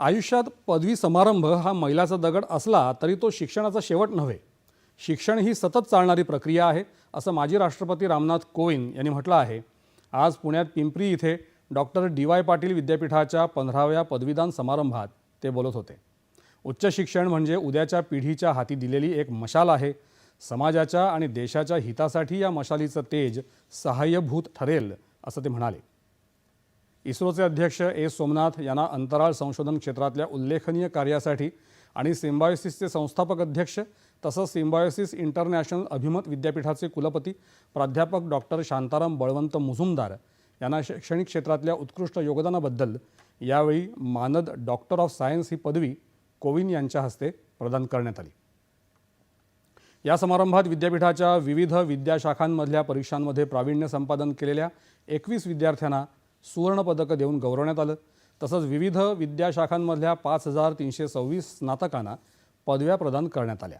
आयुष्यात पदवी समारंभ हा मैलाचा दगड असला तरी तो शिक्षणाचा शेवट नव्हे. शिक्षण ही सतत चालणारी प्रक्रिया आहे असं माजी राष्ट्रपती रामनाथ कोविंद यांनी म्हटलं आहे. आज पुण्यात पिंपरी इथे डॉक्टर डी वाय पाटील विद्यापीठाच्या पंधराव्या पदवीदान समारंभात ते बोलत होते. उच्च शिक्षण म्हणजे उद्याच्या पिढीच्या हाती दिलेली एक मशाल आहे. समाजाच्या आणि देशाच्या हितासाठी या मशालीचं तेज सहाय्यभूत ठरेल असं ते म्हणाले. इस्रोचे अध्यक्ष ए. सोमनाथ यांना अंतराळ संशोधन क्षेत्रातल्या उल्लेखनीय कार्यासाठी आणि सिम्बायोसिसचे संस्थापक अध्यक्ष तसंच सिम्बायोसिस इंटरनॅशनल अभिमत विद्यापीठाचे कुलपती प्राध्यापक डॉक्टर शांताराम बळवंत मुजुमदार यांना शैक्षणिक क्षेत्रातल्या उत्कृष्ट योगदानाबद्दल यावेळी मानद डॉक्टर ऑफ सायन्स ही पदवी कोविंद यांच्या हस्ते प्रदान करण्यात आली. या समारंभात विद्यापीठाच्या विविध विद्याशाखांमधल्या परीक्षांमध्ये प्रावीण्य संपादन केलेल्या एकवीस विद्यार्थ्यांना सुवर्णपदकं देऊन गौरवण्यात आलं. तसंच विविध विद्याशाखांमधल्या पाच हजार तीनशे सव्वीस स्नातकांना पदव्या प्रदान करण्यात आल्या.